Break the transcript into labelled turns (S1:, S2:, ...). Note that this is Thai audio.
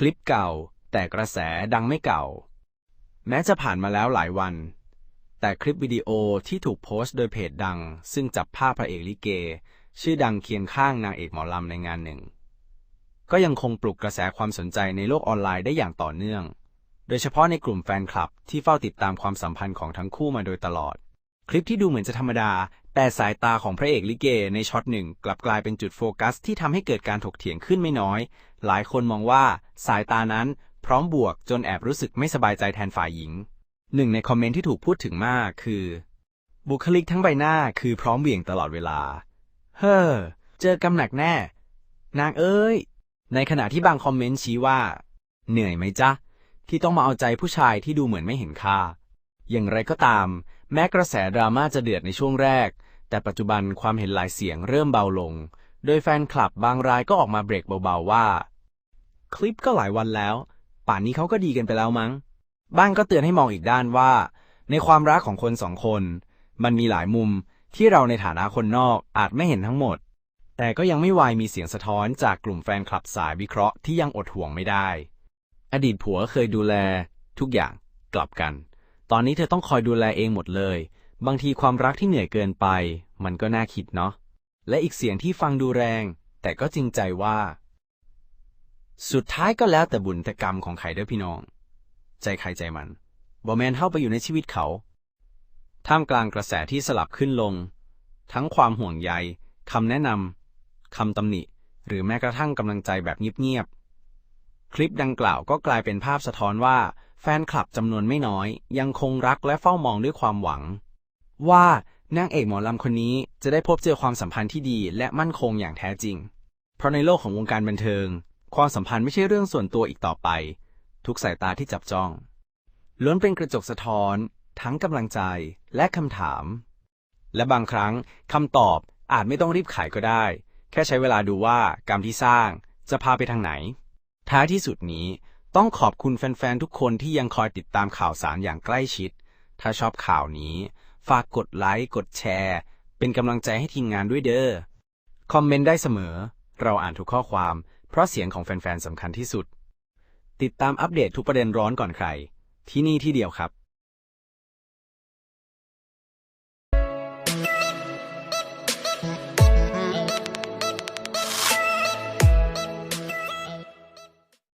S1: คลิปเก่า แต่กระแสดังไม่เก่า แม้จะผ่านมาแล้วหลายวัน แต่คลิปวิดีโอที่ถูกโพสต์โดยเพจดัง ซึ่งจับภาพพระเอกลิเก ชื่อดังเคียงข้างนางเอกหมอลำในงานหนึ่ง ก็ยังคงปลุกกระแสความสนใจในโลกออนไลน์ได้อย่างต่อเนื่อง โดยเฉพาะในกลุ่มแฟนคลับที่เฝ้าติดตามความสัมพันธ์ของทั้งคู่มาโดยตลอด คลิปที่ดูเหมือนจะธรรมดา แต่สายตาของพระเอกลิเกในช็อตหนึ่งกลับกลายเป็นจุดโฟกัส ที่ทำให้เกิดการถกเถียงขึ้นไม่น้อย หลายคนมองว่าสายตานั้นพร้อมบวกจนแอบรู้สึกไม่สบายใจแทนฝ่ายหญิง หนึ่งในคอมเมนต์ที่ถูกพูดถึงมากคือ บุคลิกทั้งใบหน้าคือพร้อมเหวี่ยงตลอดเวลา เฮ้อ เจอกำหนักแน่ นางเอ้ย ในขณะที่บางคอมเมนต์ชี้ว่า เหนื่อยไหมจ๊ะ ที่ต้องมาเอาใจผู้ชายที่ดูเหมือนไม่เห็นค่า อย่างไรก็ตาม แม้กระแสดราม่าจะเดือดในช่วงแรก แต่ปัจจุบันความเห็นหลายเสียงเริ่มเบาลง โดยแฟนคลับบางรายก็ออกมาเบรกเบาๆว่า คลิปก็หลายวันแล้ว ป่านนี้เขาก็ดีกันไปแล้วมั้ง บ้างก็เตือนให้มองอีกด้านว่า ในความรักของคนสองคน มันมีหลายมุมที่เราในฐานะคนนอกอาจไม่เห็นทั้งหมด แต่ก็ยังไม่วายมีเสียงสะท้อนจากกลุ่มแฟนคลับสายวิเคราะห์ที่ยังอดห่วงไม่ได้ อดีตผัวเคยดูแล ทุกอย่างกลับกัน ตอนนี้เธอต้องคอยดูแลเองหมดเลย บางทีความรักที่เหนื่อยเกินไป มันก็น่าคิดเนาะ และอีกเสียงที่ฟังดูแรง แต่ก็จริงใจว่า สุดท้ายก็แล้วแต่บุญแต่กรรมของใครเด้อพี่น้อง ใจใครใจมันบอแมนเข้าไปอยู่ในชีวิตเขา ท่ามกลางกระแสที่สลับขึ้นลง ทั้งความห่วงใยคำแนะนำคำตำหนิ หรือแม้กระทั่งกำลังใจแบบเงียบๆ คลิปดังกล่าวก็กลายเป็นภาพสะท้อนว่า แฟนคลับจำนวนไม่น้อย ยังคงรักและเฝ้ามองด้วยความหวัง ว่านางเอกหมอลำคนนี้จะได้พบเจอความสัมพันธ์ที่ดีและมั่นคงอย่างแท้จริง เพราะในโลกของวงการบันเทิง ความสัมพันธ์ไม่ใช่เรื่องส่วนตัวอีกต่อไป ทุกสายตาที่จับจ้อง ล้วนเป็นกระจกสะท้อน ทั้งกำลังใจและคำถาม และบางครั้งคำตอบอาจไม่ต้องรีบขายก็ได้ แค่ใช้เวลาดูว่ากรรมที่สร้างจะพาไปทางไหน ท้ายที่สุดนี้ต้องขอบคุณแฟนๆทุกคนที่ยังคอยติดตามข่าวสารอย่างใกล้ชิด ถ้าชอบข่าวนี้ ฝากกดไลค์ กดแชร์ เป็นกำลังใจให้ทีมงานด้วยเด้อ คอมเมนต์ได้เสมอ เราอ่านทุกข้อความ เพราะเสียงของแฟนๆสำคัญที่สุด ติดตามอัปเดตทุกประเด็นร้อนก่อนใคร ที่นี่ที่เดียวครับ